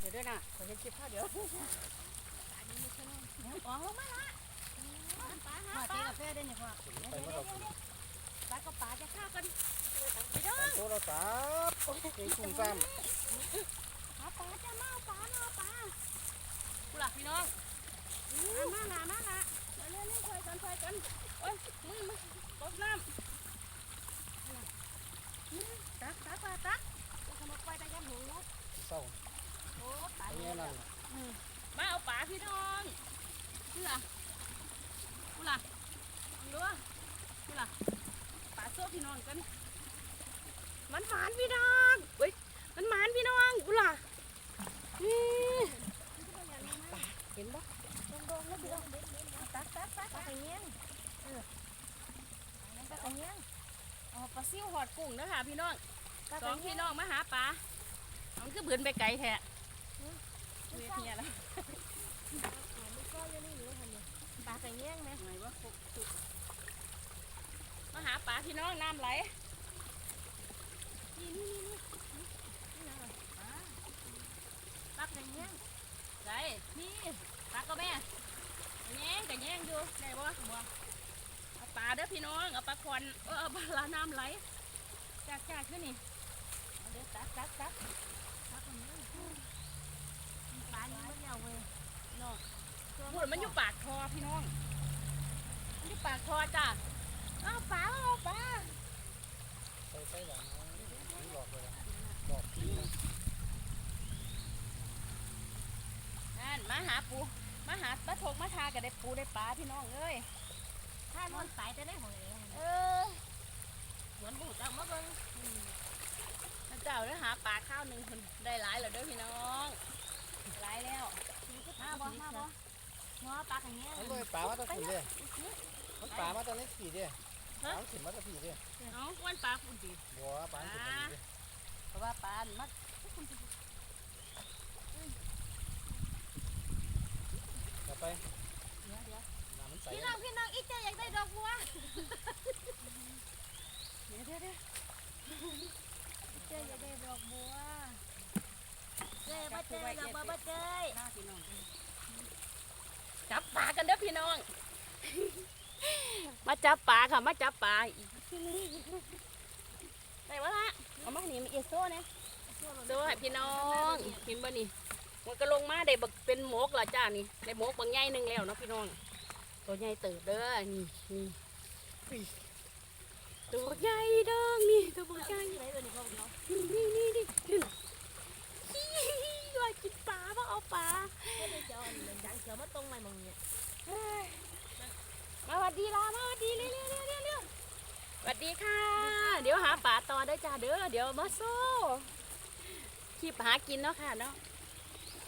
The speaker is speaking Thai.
เดี๋ยวด้วยนะขอเห็นคลิปข้าวเดี๋ยวอ๋อลงมาละปลาหามาปตีลากาแฟได้เนี่ยพ่อไปมาดอกปลากับปลาจะฆ่ากันโทรศัพท์เก่งกุ้งซ้หาปลาจะมาเอาปลาเอาปลากูหลักพี่น้องมาละมาละมาเรื่อยๆช่วยกันช่วยกันโอ้ยมึงมึงตกน้ตักตักปลาตักจะขโมยไปแต่ยังหูำเศร้า โอ้ตาย อั นเลนี้ยนั่นำมาเอาปลาพี่น้องกูหลักกูหลักมึงดูว่ากูหลักปลาโซ่พี่น้องกันมันหมานพี่น้องเฮ้ยมันหมานพี่น้องกูหลักนี่เห็นปะลงลงแล้วเดี๋ยวตักตักตักตักอย่างเงี้ยเออตักอย่างเงี้ยอ๋อปลาซิ่วหอดกุ้งนะคะพี่น้องตักสอองย่างพี่เงี้ยน้องมาหาปลามันก็เบือนไปไกลแท้ เวียเทียแล้วตักอย่างเงี้ยไหมไหนวะหกสุดมาหาปลาพี่น้องน้ำไหลนี่นี่นี่นี่นี่นะตักอย่างเงี้ยไหลนี่ปลาก็แม่แย่งกับแย่งอยู่ได้บ่บ่เอาปลาเด้อพี่น้องเอาปลาควันเออเอาปลาน้ำไหลจากจากขึ้นนี่เอาเดี๋ยวตักตักตักตักอย่างเงี้ย ปลายังไม่เอาเว้ยน้องพูดมันอยู่ปากคอพี่น้องมันอยู่ปากคอจ้ะเอาปลาเอาปลาไปใส่หลังนี่หลอกเลยหลอกพี่นะนั่นมาหาปูมาหาปลาทกมาทากับได้ปูได้ปลาพี่น้องเอ้ยถ้านอนตายจะได้หอยเออเหมือนบูจังมาเบิ่งพระเจ้าได้หาปลาข้าวหนึ่งคนได้หลายแล้วเด้อพี่น้อง หลายแล้วมาบ่มาบ่งอปลาอย่างเงี้ยมันเลยป่ามาตะผีเด้มันป่ามาตะเล็กผีเด้ป่าถิ่นมาตะผีเด้เอาอ้วนปลาคุณดีบัวป่าถิ่นมาเด้เพราะว่าปลามัดจะไปเดี๋ยวเดี๋ยวน้ำมันใสพี่น้องพี่น้องอีเจอยากได้ดอกบัวเดี๋ยวเดี๋ยวเดี๋ยวเจอยากได้ดอกบัว เจบ่เจดอกบัวบ่เจหน้าพี่น้องจับปลากันเด้อพี่น้อง มาจับปลาค่ะ มาจับปลาอีกได้วะละเอามาหนีมาเอโซ่เนี่ยโซ่ให้พี่น้องเห็นบ่นี่มันก็ลงมาได้บักเป็นหมกละจ้านี่ได้หมกบางใหญ่หนึ่งแล้วเนาะพี่น้อง ตัวใหญ่เติบเด้อนี่นี่ตัวใหญ่เด้อนี่ตัวบักใหญ่นี่นี่นี่ลอยกินปลาเพราะเอาปลา ไม่ได้จะเอาอันนั้นดังเสือมาตรงไหนมองเนี่ย มาสวัสดีลามาสวัสดีเร็วเร็วเร็วเร็วเร็วสวัส ดีค่ะ เดี๋ยวหาป่าต่อได้จ้าเด้อ เดี๋ยวมาโซ่คลิปหากินเนาะค่ะเนาะ